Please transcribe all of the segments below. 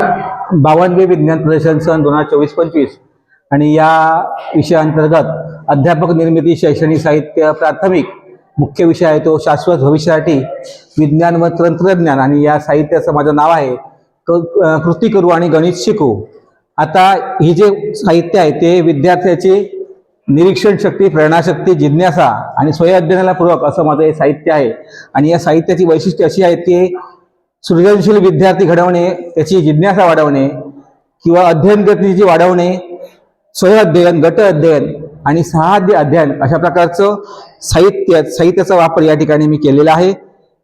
बावनवे विज्ञान प्रदर्शन सन दोन हजार चोवीस पंचवीस. आणि या विषयाअंतर्गत अध्यापक निर्मिती शैक्षणिक साहित्य प्राथमिक मुख्य विषय आहे तो शाश्वत भविष्यासाठी विज्ञान व तंत्रज्ञान. आणि या साहित्याचं माझं नाव आहे कृती करू आणि गणित शिकू. आता ही जे साहित्य आहे ते विद्यार्थ्याची निरीक्षण शक्ती प्रेरणाशक्ती जिज्ञासा आणि स्वय अध्ययनाला पूरक असं माझं हे साहित्य आहे. आणि या साहित्याची वैशिष्ट्य अशी आहेत की सृजनशील विद्यार्थी घडवणे त्याची जिज्ञासा वाढवणे किंवा अध्ययन गतीची वाढवणे स्वय अध्ययन गट अध्ययन आणि सहाध्य अध्ययन अशा प्रकारचं साहित्य साहित्याचा वापर या ठिकाणी मी केलेला आहे.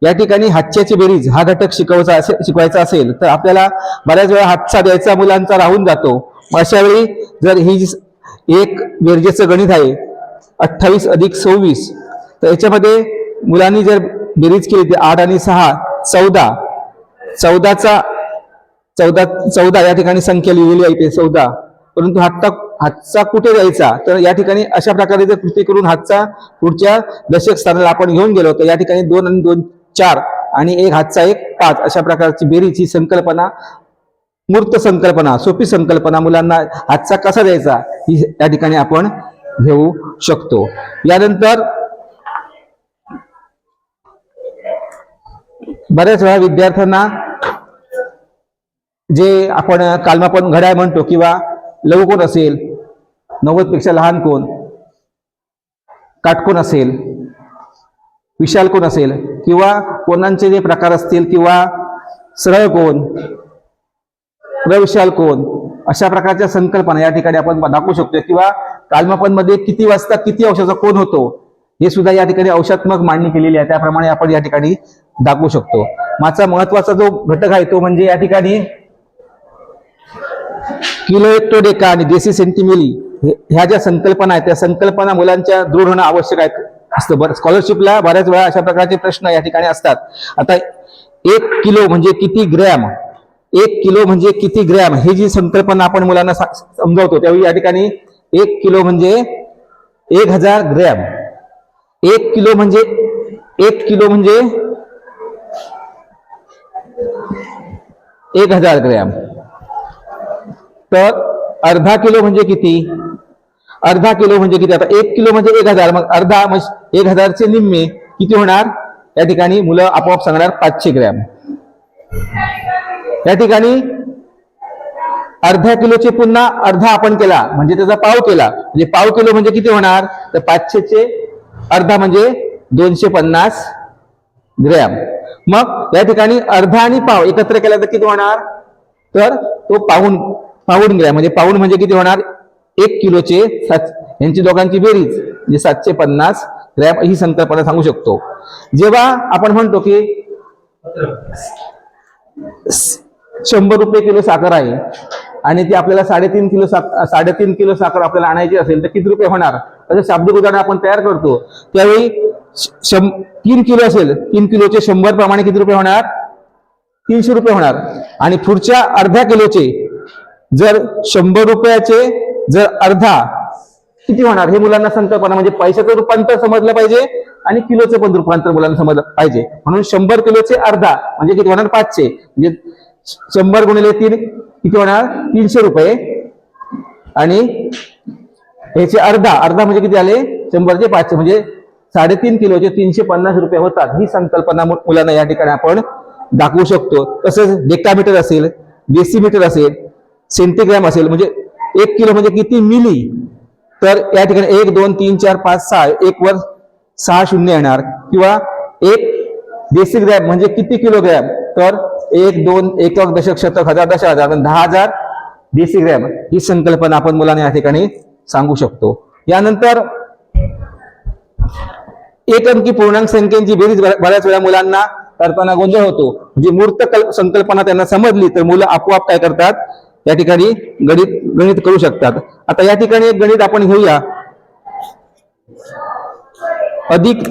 या ठिकाणी हातच्याची बेरीज हा घटक शिकवायचा असेल शिकवायचा असेल तर आपल्याला बऱ्याच वेळा हातचा द्यायचा मुलांचा राहून जातो. अशा वेळी जर ही जी एक बेरजेचं गणित आहे अठ्ठावीस अधिक सव्वीस तर याच्यामध्ये मुलांनी जर बेरीज केली तर आठ आणि सहा चौदा चौदाचा चौदा चौदा या ठिकाणी संख्या लिहिलेली आहे ते चौदा. परंतु हातचा हातचा कुठे द्यायचा तर या ठिकाणी अशा प्रकारे जर कृती करून हातचा पुढच्या दशक स्थानाला आपण घेऊन गेलो तर या ठिकाणी दोन आणि दोन चार आणि एक हातचा एक पाच अशा प्रकारची बेरीज ही संकल्पना मूर्त संकल्पना सोपी संकल्पना मुलांना हातचा कसा द्यायचा ही या ठिकाणी आपण घेऊ शकतो. यानंतर बऱ्याच वेळा विद्यार्थ्यांना जे आपण कालमापन घड्याळ म्हणतो किंवा लघु कोण असेल नव्वदपेक्षा लहान कोण काटकोण असेल विशाल कोण असेल किंवा कोणांचे जे प्रकार असतील किंवा सरळ कोण प्रविशाल कोण अशा प्रकारच्या संकल्पना या ठिकाणी आपण दाखवू शकतो किंवा कालमापनमध्ये किती वाजता किती अंशाचा कोण होतो हे सुद्धा या ठिकाणी औषधात्मक मांडणी केलेली आहे. त्याप्रमाणे आपण या ठिकाणी दाखवू शकतो. माझा महत्त्वाचा जो घटक आहे तो म्हणजे या ठिकाणी किलो हेक्टोडेका आणि देसी सेंटिमिली ह्या ज्या संकल्पना आहेत त्या संकल्पना मुलांच्या दृढ होणं आवश्यक आहे. असतं बरं. स्कॉलरशिपला बऱ्याच वेळा अशा प्रकारचे प्रश्न या ठिकाणी असतात. आता एक किलो म्हणजे किती ग्रॅम? एक किलो म्हणजे किती ग्रॅम? ही जी संकल्पना आपण मुलांना समजावतो त्यावेळी या ठिकाणी एक किलो म्हणजे एक हजार ग्रॅम. एक किलो म्हणजे एक किलो म्हणजे एक हजार ग्रॅम. तर अर्धा किलो म्हणजे किती? अर्धा किलो म्हणजे किती? आता एक किलो म्हणजे एक हजार. मग अर्धा म्हणजे एक हजारचे निम्मे किती होणार? या ठिकाणी मुलं आपोआप सांगणार पाचशे ग्रॅम. या ठिकाणी अर्ध्या किलोचे पुन्हा अर्धा आपण केला म्हणजे त्याचा पाव केला. म्हणजे पाव किलो म्हणजे किती होणार? तर पाचशेचे अर्धा म्हणजे दोनशे पन्नास ग्रॅम. मग या ठिकाणी अर्धा आणि पाव एकत्र केला तर किती होणार? तर तो पाऊन पाऊण ग्रॅम. म्हणजे पाऊण म्हणजे किती होणार? एक किलोचे सात यांची दोघांची बेरीज म्हणजे सातशे पन्नास ग्रॅम ही संकल्पना सांगू शकतो. जेव्हा आपण म्हणतो की शंभर रुपये किलो साखर आहे आणि ती आपल्याला साडेतीन किलो साखर साडेतीन किलो साखर आपल्याला आणायची असेल तर किती रुपये होणार? असं शाब्दिक उदाहरण आपण तयार करतो. त्यावेळी शं तीन किलो असेल तीन किलोचे शंभर प्रमाणे किती रुपये होणार? तीनशे रुपये होणार. आणि पुढच्या अर्ध्या किलोचे जर शंभर रुपयाचे जर अर्धा किती होणार? हे मुलांना संकल्पना म्हणजे पैशाचं रूपांतर समजलं पाहिजे आणि किलोचं पण रूपांतर मुलांना समजलं पाहिजे. म्हणून शंभर किलोचे अर्धा म्हणजे किती होणार? पाचशे. म्हणजे शंभर गुणिले तीन किती होणार? तीनशे रुपये. आणि ह्याचे अर्धा अर्धा म्हणजे किती आले? शंभरचे पाचशे. म्हणजे साडेतीन किलोचे तीनशे पन्नास रुपये होतात. ही संकल्पना मु- मुलांना या ठिकाणी आपण दाखवू शकतो. तसंच डेक्टामीटर असेल डेसिमीटर असेल सेंटीग्रॅम असेल म्हणजे एक किलो म्हणजे किती मिली? तर या ठिकाणी एक दोन तीन चार पाच सहा एक वर सहा शून्य येणार. किंवा एक डेसिग्रॅम म्हणजे किती किलोग्रॅम? तर एक दोन एकक दशक शतक हजार दश हजार दहा हजार डेसिग्रॅम ही संकल्पना आपण मुलांना या ठिकाणी सांगू शकतो. यानंतर एक अंकी पूर्णांक संख्येची बेरीज बऱ्याच वेळा मुलांना करताना गोंधळ होतो. म्हणजे मूर्त कल्प संकल्पना त्यांना समजली तर मुलं आपोआप काय करतात? या ठिकाणी गणित गणित करू शकतात. आता या ठिकाणी एक गणित आपण घेऊया. अधिक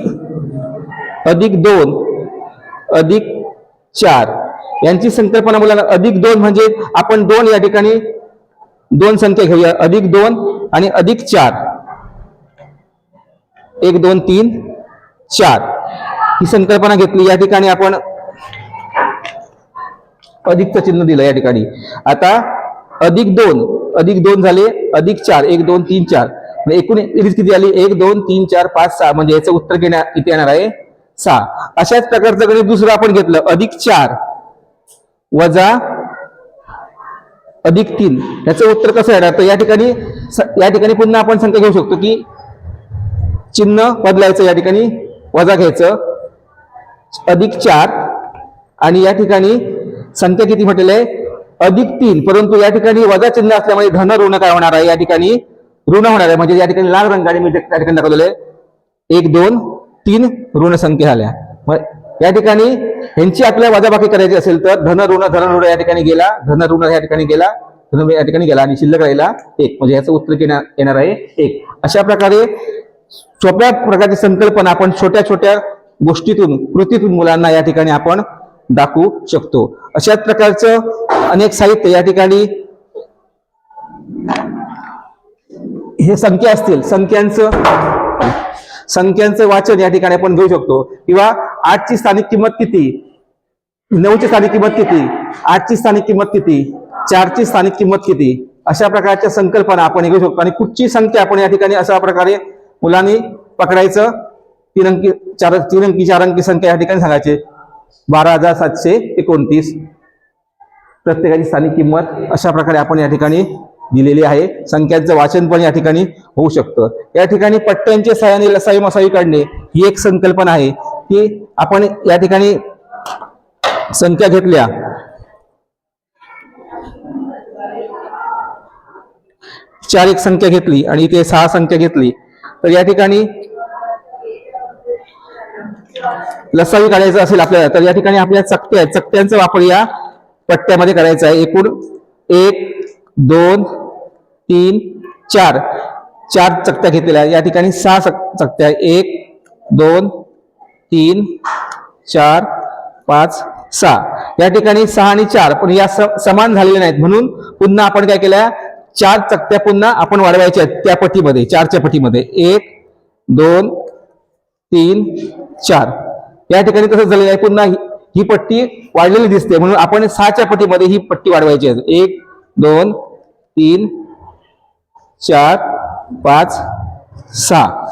अधिक दोन अधिक चार. यांची संकल्पना मुलांना अधिक दोन म्हणजे आपण दोन या ठिकाणी दोन संख्या घेऊया. अधिक दोन आणि अधिक चार. एक दोन तीन चार. ही संकल्पना घेतली. या ठिकाणी आपण अधिकचं चिन्ह दिलं या ठिकाणी. आता अधिक दोन अधिक दोन झाले अधिक चार एक दोन तीन चार. म्हणजे एकूण बेरीज किती आली? एक दोन तीन चार पाच सहा. म्हणजे याचं उत्तर घेण्या किती येणार आहे सहा. अशाच प्रकारचं गणित दुसरं आपण घेतलं. अधिक चार वजा अधिक तीन. याचं उत्तर कसं येणार? तर या ठिकाणी स- या ठिकाणी पुन्हा आपण संख्या घेऊ शकतो की चिन्ह बदलायचं या ठिकाणी. वजा घ्यायचं. अधिक चार. आणि या ठिकाणी संख्या किती म्हटलेलं आहे? अधिक तीन परंतु या ठिकाणी वजा चिन्ह असल्यामुळे धन ऋण काय होणार आहे? या ठिकाणी ऋण होणार आहे. म्हणजे या ठिकाणी लाल रंगाने मी त्या ठिकाणी दाखवलेलं आहे. एक दोन तीन ऋण संख्या झाल्या मग या ठिकाणी ह्यांची आपल्याला वजाबाकी करायची असेल तर धन ऋण धन ऋण या ठिकाणी गेला. धन ऋण या ठिकाणी गेला. धन या ठिकाणी गेला आणि शिल्लक राहिला एक. म्हणजे याचं उत्तर येणार आहे एक. अशा प्रकारे सोप्या प्रकारची संकल्पना आपण छोट्या छोट्या गोष्टीतून कृतीतून मुलांना या ठिकाणी आपण दाखवू शकतो. अशाच प्रकारचं अनेक साहित्य या ठिकाणी हे संख्या असतील. संख्यांचं संख्यांचं वाचन या ठिकाणी आपण घेऊ शकतो. किंवा आठची स्थानिक किंमत किती? नऊची स्थानिक किंमत किती? आठची स्थानिक किंमत किती? चारची स्थानिक किंमत किती? अशा प्रकारच्या संकल्पना आपण घेऊ शकतो. आणि कुठची संख्या आपण या ठिकाणी अशा प्रकारे मुलांनी पकडायचं? तीन अंकी चार तीन अंकी चार अंकी संख्या या ठिकाणी सांगायची. बारा हजार सातशे एकोणतीस. प्रत्येकाची स्थानिक किंमत अशा प्रकारे आपण या ठिकाणी दिलेली आहे. संख्यांचं वाचन पण या ठिकाणी होऊ शकतं. या ठिकाणी पट्ट्यांचे सहाय्याने लसाई मसाई काढणे ही एक संकल्पना आहे की आपण या ठिकाणी संख्या घेतल्या. चार एक संख्या घेतली आणि इथे सहा संख्या घेतली. तर या ठिकाणी लसावी काढायचं असेल आपल्याला तर या ठिकाणी आपल्या चकत्या आहेत. चकत्यांचा वापर या पट्ट्यामध्ये करायचा आहे. एकूण एक दोन तीन चार. चार चकत्या घेतलेल्या या ठिकाणी सहा चक- चकत्या एक दोन तीन चार पाच सहा. या ठिकाणी सहा आणि चार पण या स- समान झालेल्या नाहीत. म्हणून पुन्हा आपण काय केल्या? चार चकत्या पुन्हा आपण वाढवायच्या आहेत त्या पटीमध्ये चारच्या पटीमध्ये. एक दोन तीन चार. या ठिकाणी तसंच झालेलं आहे. पुन्हा ही- ही पट्टी वाढलेली दिसते. म्हणून आपण सहाच्या पट्टीमध्ये ही पट्टी वाढवायची आहे. एक दोन तीन चार पाच सहा.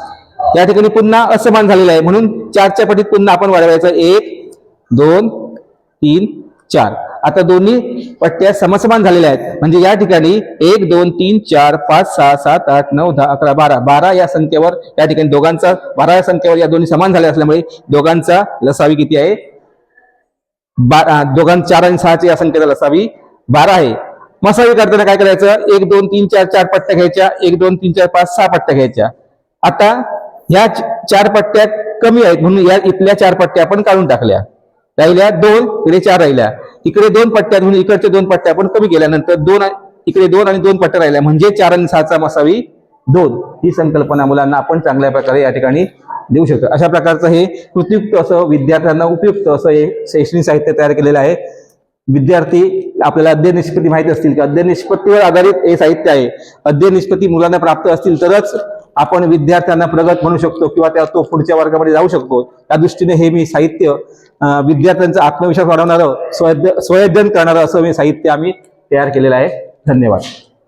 या ठिकाणी पुन्हा असमान झालेलं आहे. म्हणून चारच्या पटीत पुन्हा आपण वाढवायचं एक दोन तीन चार. आता दोन्ही पट्ट्या समसमान झालेल्या आहेत. म्हणजे या ठिकाणी एक दोन तीन चार पाच सहा सात आठ नऊ दहा अकरा बारा. बारा या संख्येवर या ठिकाणी दोघांचा बारा या संख्येवर या दोन्ही समान झाल्या असल्यामुळे दोघांचा लसावी किती आहे? बारा दोघां चार आणि सहाची या संख्येचा लसावी बारा आहे. मसावी करताना काय करायचं? एक दोन तीन चार चार पट्ट्या घ्यायच्या. एक दोन तीन चार पाच सहा पट्ट्या घ्यायच्या. आता ह्या चार पट्ट्या कमी आहेत म्हणून या इथल्या चार पट्ट्या आपण काढून टाकल्या. राहिल्या दोन तिथे चार राहिल्या. इकडे दोन पट्ट्या म्हणून इकडच्या दोन पट्ट्या आपण कमी केल्यानंतर दोन इकडे दोन आणि दोन पट्ट्या राहिल्या. म्हणजे चार आणि सहाचा मसावी दोन. ही संकल्पना मुलांना आपण चांगल्या प्रकारे या ठिकाणी देऊ शकतो. अशा प्रकारचं हे कृतीयुक्त असं विद्यार्थ्यांना उपयुक्त असं हे शैक्षणिक साहित्य तयार केलेलं आहे. विद्यार्थी आपल्याला अध्ययन निष्पत्ती माहिती असतील की? अध्ययन निष्पत्तीवर आधारित हे साहित्य आहे. अध्ययन निष्पत्ती मुलांना प्राप्त असतील तरच आपण विद्यार्थ्यांना प्रगत म्हणू शकतो किंवा त्या तो पुढच्या वर्गामध्ये जाऊ शकतो. त्या दृष्टीने हे मी साहित्य विद्यार्थ्यांचा आत्मविश्वास वाढवणारं स्वयं स्वयंअध्ययन करणारं असं मी साहित्य आम्ही तयार केलेलं आहे. धन्यवाद.